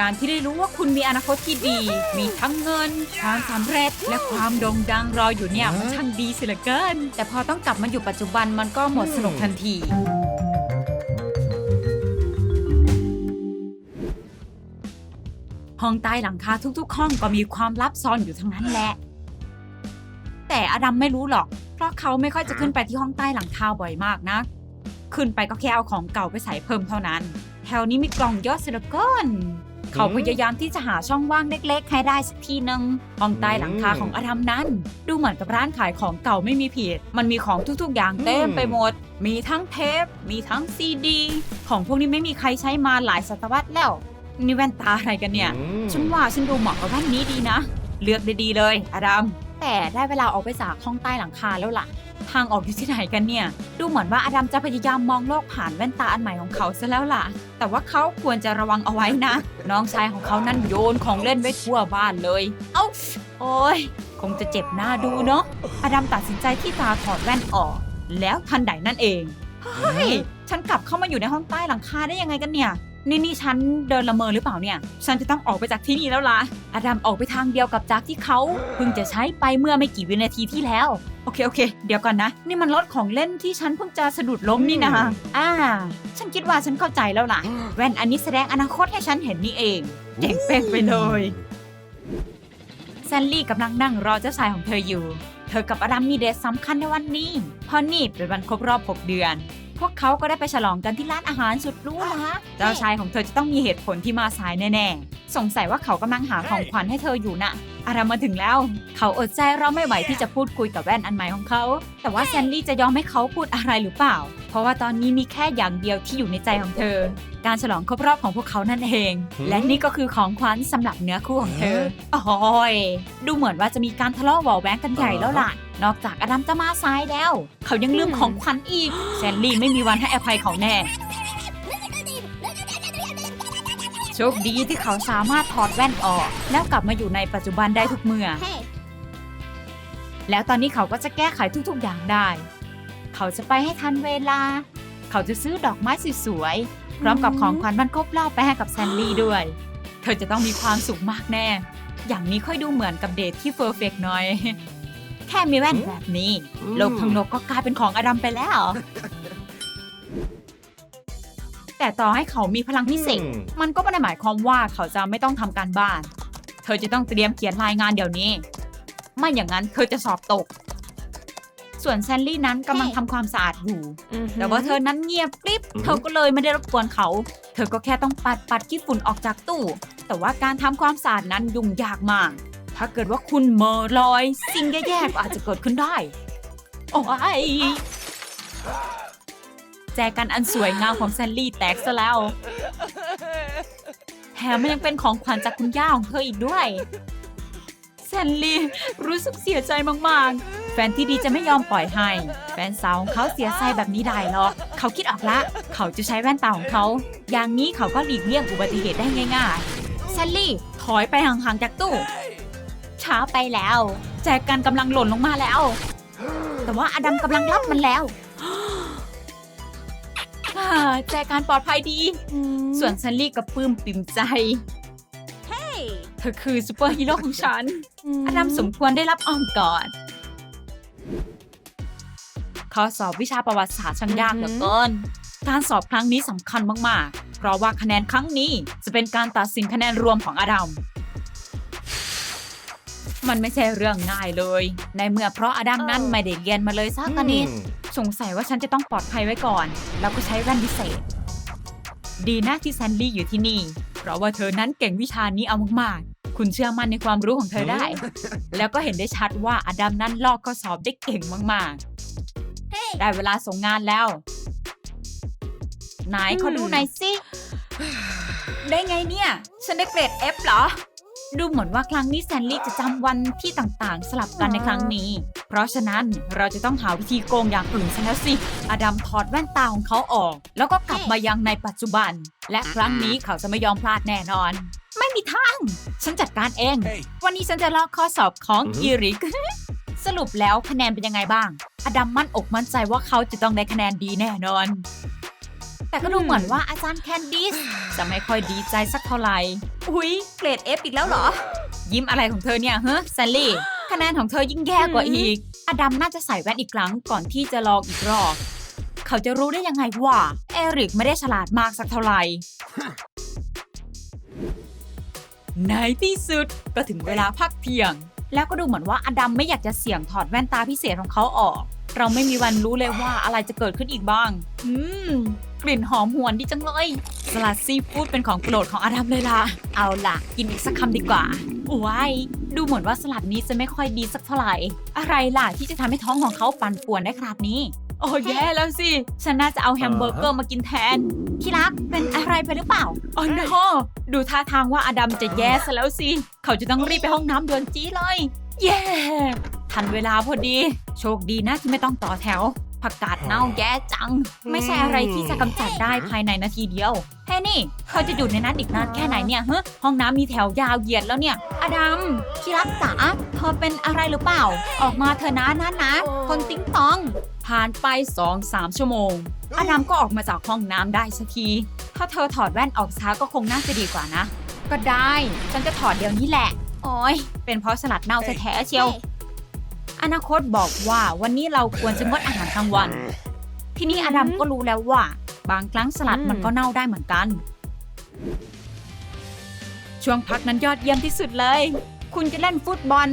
การที่ได้รู้ว่าคุณมีอนาคตที่ดี มีทั้งเงิน ความสำเร็จ และความโด่งดังรออยู่เนี่ยมันช่างดีเสิเหลือเกิน แต่พอต้องกลับมาอยู่ปัจจุบันมันก็หมดสนุกทันที ห้องใต้หลังคาทุกๆ ห้องก็มีความลับซ่อนอยู่ทั้งนั้นแหละ แต่อดัมไม่รู้หรอก เพราะเขาไม่ค่อยจะขึ้นไปที่ห้องใต้หลังคาบ่อยมากนะ ขึ้นไปก็แค่เอาของเก่าไปใส่เพิ่มเท่านั้น แถวนี้มีกล่องเยอะเสียเหลือเกิน เขาพยายามที่จะหาช่องว่างเล็ก ๆ ให้ได้สักทีนึงห้องใต้หลังคาของอดัมนั้น ดูเหมือนกับร้านขายของเก่าไม่มีผิด มันมีของทุกๆ อย่างเต็มไปหมด มีทั้งเทป มีทั้งซีดี ของพวกนี้ไม่มีใครใช้มาหลายศตวรรษแล้ว นี่แว่นตาอะไรกันเนี่ย ฉันว่าฉันดูเหมาะกับแว่นนี้ดีนะ เลือกได้ดีเลยอาดัมแต่ได้เวลาออกไปจากห้องใต้หลังคาแล้วล่ะ ทางออกอยู่ที่ไหนกันเนี่ย ดูเหมือนว่าอาดัมจะพยายามมองโลกผ่านแว่นตาอันใหม่ของเขาซะแล้วล่ะ แต่ว่าเขาควรจะระวังเอาไว้นะ น้องชายของเขานั่นโยนของเล่นไว้ทั่วบ้านเลย เอ้า โอ้ย คงจะเจ็บหน้าดูเนาะอาดัมตัดสินใจที่ตาถอดแว่นออก แล้วทันใดนั่นเอง เฮ้ย ฉันกลับเข้ามาอยู่ในห้องใต้หลังคาได้ยังไงกันเนี่ย นี่นี่ฉันเดินละเมอหรือเปล่าเนี่ย ฉันจะต้องออกไปจากที่นี่แล้วล่ะอดัมออกไปทางเดียวกับจากที่เขาเพิ่งจะใช้ไปเมื่อไม่กี่วินาทีที่แล้ว โอเคโอเค เดี๋ยวก่อนนะ นี่มันรถของเล่นที่ฉันเพิ่งจะสะดุดล้มนี่นะอ่า ฉันคิดว่าฉันเข้าใจแล้วล่ะ แว่นอันนี้แสดงอนาคตให้ฉันเห็นนี่เองเจ๋งเป้งไปเลยแซนลี่กำลังนั่งรอเจ้าชายของเธออยู่ เธอกับอดัมมีเดทสำคัญในวันนี้ เพราะนี่เป็นวันครบรอบ 6 เดือน พวกเขาก็ได้ไปฉลองกันที่ร้านอาหารสุดหรู้นะเจ้าชายของเธอจะต้องมีเหตุผลที่มาสายแน่ๆ สงสัยว่าเขากำลังหาของขวัญให้เธออยู่น่ะอาดัมมาถึงแล้ว เขาอดใจรอไม่ไหวที่จะพูดคุยกับแว่นอันใหม่ของเขา แต่ว่าแซนลี่จะยอมให้เขาพูดอะไรหรือเปล่า เพราะว่าตอนนี้มีแค่อย่างเดียวที่อยู่ในใจของเธอ การฉลองครบรอบของพวกเขานั่นเอง และนี่ก็คือของขวัญสำหรับเนื้อคู่ของเธอโอ้ยดูเหมือนว่าจะมีการทะเลาะเบาะแว้งกันใหญ่แล้วล่ะ นอกจากอดัมจะมาซ้ายแล้ว เขายังลืมของขวัญอีกแซนลี่ไม่มีวันให้อภัยเขาแน่ โชคดีที่เขาสามารถถอดแว่นออก แล้วกลับมาอยู่ในปัจจุบันได้ทุกเมื่อ Hey. แล้วตอนนี้เขาก็จะแก้ไขทุกๆอย่างได้ เขาจะไปให้ทันเวลา เขาจะซื้อดอกไม้สวยๆ พร้อมกับของขวัญวันครบรอบไปให้กับแซนลี่ด้วย เธอจะต้องมีความสุขมากแน่ อย่างนี้ค่อยดูเหมือนกับเดทที่เฟอร์เฟกหน่อยแค่มีแว่นแบบนี้ โลกทั้งโลกก็กลายเป็นของอดัมไปแล้ว แต่ต่อให้เขามีพลังพิเศษ มันก็ไม่ได้หมายความว่าเขาจะไม่ต้องทำการบ้าน เธอจะต้องเตรียมเขียนรายงานเดี๋ยวนี้ ไม่อย่างนั้นเธอจะสอบตก ส่วนแซนลี่นั้นกำลังทำความสะอาดอยู่ แต่ว่าเธอนั้นเงียบกริบอือฮึเธอก็เลยไม่ได้รบกวนเขา เธอก็แค่ต้องปัดปัดขี้ฝุ่นออกจากตู้ แต่ว่าการทำความสะอาดนั้นยุ่งยากมาก ถ้าเกิดว่าคุณเมอลอย สิ่งแย่ๆก็อาจจะเกิดขึ้นได้ โอ้ยแจกันอันสวยงามของแซนลี่แตกซะแล้ว แถมมันยังเป็นของขวัญจากคุณย่าของเธออีกด้วย แซนลี่รู้สึกเสียใจมากๆ แฟนที่ดีจะไม่ยอมปล่อยให้ แฟนสาวของเขาเสียใจแบบนี้ได้หรอก เขาคิดออกละ เขาจะใช้แว่นตาของเขา อย่างนี้เขาก็หลีกเลี่ยงอุบัติเหตุได้ง่ายๆ แซนลี่ถอยไปห่างๆจากตู้ ช้าไปแล้ว แจกันกำลังหล่นลงมาแล้ว แต่ว่าอดัมกำลังรับมันแล้วอ่าแจกันปลอดภัยดี ส่วนแซนลี่กับปื้มปิ่มใจ Hey. เธอคือซูเปอร์ฮีโร่ของฉัน อดัมสมควรได้รับอ้อมกอดข้อสอบวิชาประวัติศาสตร์ช่างยากเหลือเกิน การสอบครั้งนี้สำคัญมาก ๆ เพราะว่าคะแนนครั้งนี้จะเป็นการตัดสินคะแนนรวมของอดัม มันไม่ใช่เรื่องง่ายเลย ในเมื่อเพราะอดัมนั้นไม่ได้เรียนมาเลยสักนิดสงสัยว่าฉันจะต้องปลอดภัยไว้ก่อน แล้วก็ใช้แว่นพิเศษ ดีนะที่แซนลี่อยู่ที่นี่ เพราะว่าเธอนั้นเก่งวิชานี้เอามากๆ คุณเชื่อมั่นในความรู้ของเธอได้ แล้วก็เห็นได้ชัดว่าอดัมนั้นลอกข้อสอบได้เก่งมากๆ ได้เวลาส่งงานแล้วไหนขอดูหน่อยสิ ได้ไงเนี่ย ฉันได้เกรด F เหรอ ดูเหมือนว่าครั้งนี้แซนลี่จะจำวันที่ต่างๆ สลับกันในครั้งนี้ เพราะฉะนั้นเราจะต้องหาวิธีโกงอย่างอื่นซะแล้วสิ อดัมถอดแว่นตาของเขาออก แล้วก็กลับมายังในปัจจุบัน และครั้งนี้เขาจะไม่ยอมพลาดแน่นอน ไม่มีทาง ฉันจัดการเอง Hey. วันนี้ฉันจะลอกข้อสอบของอือฮึอีริก สรุปแล้วคะแนนเป็นยังไงบ้าง อดัมมั่นอกมั่นใจว่าเขาจะต้องได้คะแนนดีแน่นอน แต่ก็ดูเหมือนว่าอาจารย์แคนดิสจะไม่ค่อยดีใจสักเท่าไหร่ อุ๊ย เกรด F อีกแล้วเหรอ ยิ้มอะไรของเธอเนี่ยเฮ้แซลลี่ คะแนนของเธอยิ่งแย่กว่าอีก อดัมน่าจะใส่แว่นอีกครั้งก่อนที่จะลองอีกรอบ เขาจะรู้ได้ยังไงว่า เอริกไม่ได้ฉลาดมากสักเท่าไหร่ในที่สุดก็ถึงเวลาพักเที่ยง แล้วก็ดูเหมือนว่าอดัมไม่อยากจะเสี่ยงถอดแว่นตาพิเศษของเขาออก เราไม่มีวันรู้เลยว่าอะไรจะเกิดขึ้นอีกบ้าง อืม กลิ่นหอมหวนดีจังเลย สลัดซีฟู้ดเป็นของโปรดของอาดัมเลยล่ะ เอาล่ะ กินอีกสักคำดีกว่าว้ายดูเหมือนว่าสลัดนี้จะไม่ค่อยดีสักเท่าไหร่ อะไรล่ะที่จะทำให้ท้องของเขาปั่นป่วนได้ขนาดนี้ โอ้แย่แล้วสิ ฉันน่าจะเอาแฮมเบอร์เกอร์มากินแทน ที่รักเป็นอะไรไปหรือเปล่าอ๋อ no ดูท่าทางว่าอดัมจะแย่ซะแล้วสิ เขาจะต้องรีบไปห้องน้ำด่วนจี้เลย เย่ ทันเวลาพอดี โชคดีนะที่ไม่ต้องต่อแถว ผักกาดเน่าแย่จัง ไม่ใช่อะไรที่จะกำจัดได้ภายในนาทีเดียวเฮ้นี่เขาจะอยู่ในนั้นอีกนานแค่ไหนเนี่ยเฮ้ห้องน้ำมีแถวยาวเหยียดแล้วเนี่ยอดัมที่รักจ๋าเธอเป็นอะไรหรือเปล่า ออกมาเถอะนะนะนะคนติ้งตอง ผ่านไปสองสามชั่วโมงอดัมก็ออกมาจากห้องน้ำได้สักที ถ้าเธอถอดแว่นออกช้าก็คงน่าจะดีกว่านะ ก็ได้ ฉันจะถอดเดี๋ยวนี้แหละโอ้ยเป็นเพราะสลัดเน่าแท้ๆเชียว อนาคตบอกว่าวันนี้เราควรจะงดอาหารกลางวัน ทีนี้อดัมก็รู้แล้วว่า บางครั้งสลัดมันก็เน่าได้เหมือนกัน ช่วงพักนั้นยอดเยี่ยมที่สุดเลย คุณจะเล่นฟุตบอล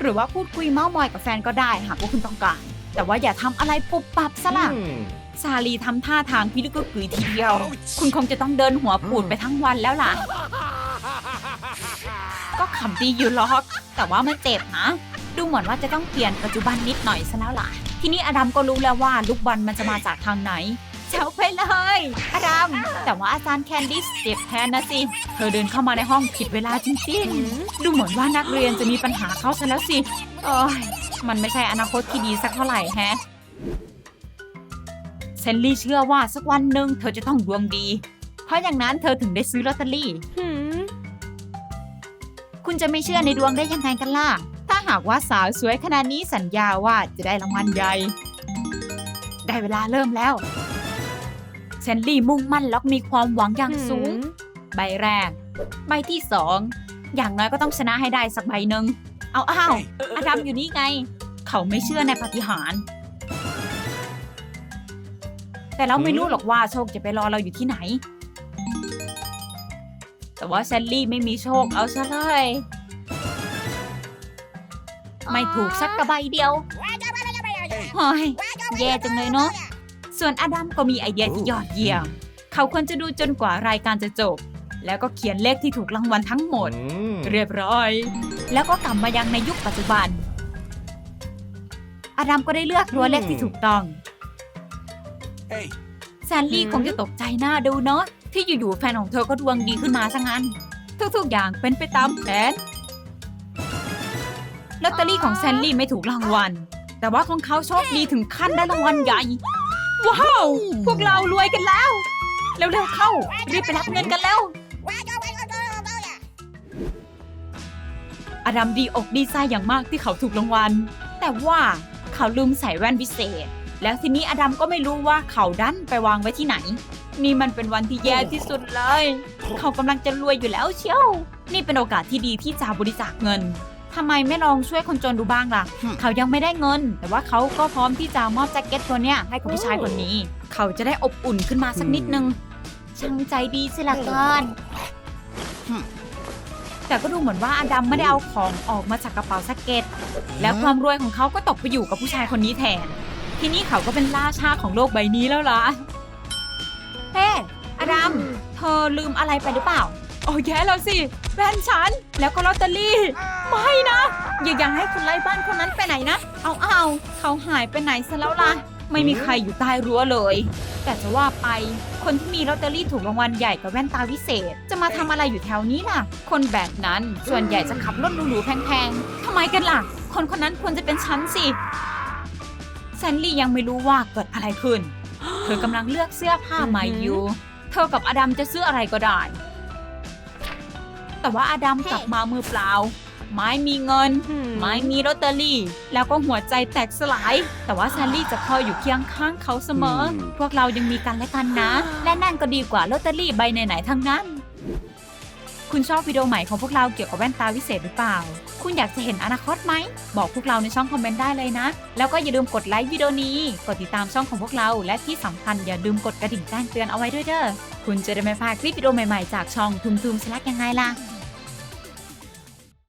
หรือว่าพูดคุยเมาส์มอยกับแฟนก็ได้หากว่าคุณต้องการ แต่ว่าอย่าทำอะไรปุบปับสลักซาลีทำท่าทางพิลึกกึกกือทีเดียว คุณคงจะต้องเดินหัวปูดไปทั้งวันแล้วล่ะ ก็ขำดีอยู่หรอก แต่ว่ามันเจ็บนะ ดูเหมือนว่าจะต้องเปลี่ยนปัจจุบันนิดหน่อยซะแล้วล่ะ ทีนี้อดัมก็รู้แล้วว่าลูกบอลมันจะมาจากทางไหนเจ้าไปเลย อดัม แต่ว่าอาจารย์แคนดิสเจ็บแทนนะสิ เธอเดินเข้ามาในห้องผิดเวลาจริงๆ ดูเหมือนว่านักเรียนจะมีปัญหาเขาซะแล้วสิโอ้ยมันไม่ใช่อนาคตที่ดีสักเท่าไหร่แฮะเซนลี่เชื่อว่าสักวันหนึ่งเธอจะต้องดวงดี เพราะอย่างนั้นเธอถึงได้ซื้อลอตเตอรี่ Hmm. คุณจะไม่เชื่อในดวงได้ยังไงกันล่ะถ้า หากว่าสาวสวยขนาดนี้สัญญาว่าจะได้รางวัลใหญ่ ได้เวลาเริ่มแล้วเซนลี่มุ่งมั่นแล้วมีความหวังอย่างสูง ใบแรก ใบที่สอง อย่างน้อยก็ต้องชนะให้ได้สักใบหนึ่ง เอาอ้าวอดัมอยู่นี่ไง เขาไม่เชื่อในปาฏิหาริย์แต่เราไม่รู้หรอกว่าโชคจะไปรอเราอยู่ที่ไหน แต่ว่าแซลลี่ไม่มีโชคเอาซะเลย ไม่ถูกสักกระใบเดียวเฮ้ยแย่จังเลยเนอะส่วนอดัมก็มีไอเดียที่ยอดเยี่ยม เขาควรจะดูจนกว่ารายการจะจบ แล้วก็เขียนเลขที่ถูกรางวัลทั้งหมด เรียบร้อย แล้วก็กลับมายังในยุคปัจจุบัน อดัมก็ได้เลือกตัวเลขที่ถูกต้อง Hey. แซนลี่คงจะตกใจหน้าดูเนาะที่อยู่ๆแฟนของเธอก็ดวงดีขึ้นมาซะงั้น ทุกๆอย่างเป็นไปตามแผน ลอตเตอรี่ของแซนลี่ไม่ถูกรางวัล แต่ว่าของเขาโชคดีถึงขั้นได้รางวัลใหญ่ ว้าว พวกเรารวยกันแล้ว เร็วๆเข้า รีบไปรับเงินกันแล้ว อดัมดีอกดีใจอย่างมากที่เขาถูกรางวัล แต่ว่าเขาลืมใส่แว่นพิเศษ แล้วทีนี้อดัมก็ไม่รู้ว่าเขาดันไปวางไว้ที่ไหน นี่มันเป็นวันที่แย่ที่สุดเลย เขากำลังจะรวยอยู่แล้วเชียว นี่เป็นโอกาสที่ดีที่จะบริจาคเงิน ทำไมไม่ลองช่วยคนจนดูบ้างล่ะฮึเขายังไม่ได้เงิน แต่ว่าเขาก็พร้อมที่จะมอบแจ็คเก็ตตัวเนี้ยให้กับผู้ชายคนนี้ เขาจะได้อบอุ่นขึ้นมาสักนิดนึง ช่างใจดีสิละก่อนแต่ก็ดูเหมือนว่าอดัมไม่ได้เอาของออกมาจากกระเป๋าแจ็คเก็ต แล้วความรวยของเขาก็ตกไปอยู่กับผู้ชายคนนี้แทน ทีนี้เขาก็เป็นราชาของโลกใบนี้แล้วล่ะเฮ้อดัม เธอลืมอะไรไปหรือเปล่า โอ้แย่แล้วสิแฟนฉัน แล้วก็ลอตเตอรี่ ไม่นะ อย่ายังให้คนไล่บ้านคนนั้นไปไหนนะ เอาเอาเขาหายไปไหนซะแล้วล่ะ ไม่มีใครอยู่ใต้รั้วเลย แต่จะว่าไป คนที่มีลอตเตอรี่ถูกรางวัลใหญ่กับแว่นตาวิเศษ จะมาทำอะไรอยู่แถวนี้ล่ะ คนแบบนั้นส่วนใหญ่จะขับรถหรูๆแพงๆทำไมกันล่ะ คนคนนั้นควรจะเป็นฉันสิแซนลี่ยังไม่รู้ว่าเกิดอะไรขึ้น เธอกำลังเลือกเสื้อผ้าใหม่อยู่ เธอกับอดัมจะซื้ออะไรก็ได้ แต่ว่าอดัมกลับมามือเปล่า ไม่มีเงิน ไม่มีลอตเตอรี่ แล้วก็หัวใจแตกสลาย แต่ว่าแซลลี่จะคอยอยู่เคียงข้างเขาเสมออืมพวกเรายังมีกันและกันนะ และนั่นก็ดีกว่าลอตเตอรี่ใบไหนๆทั้งนั้น คุณชอบวิดีโอใหม่ของพวกเราเกี่ยวกับแว่นตาวิเศษหรือเปล่า คุณอยากจะเห็นอนาคตไหม บอกพวกเราในช่องคอมเมนต์ได้เลยนะ แล้วก็อย่าลืมกดไลค์วิดีโอนี้ กดติดตามช่องของพวกเรา และที่สำคัญอย่าลืมกดกระดิ่งแจ้งเตือนเอาไว้ด้วยเด้อ คุณจะได้ไม่พลาดคลิปวิดีโอใหม่ๆจากช่องทุมทุมสลักยังไงล่ะ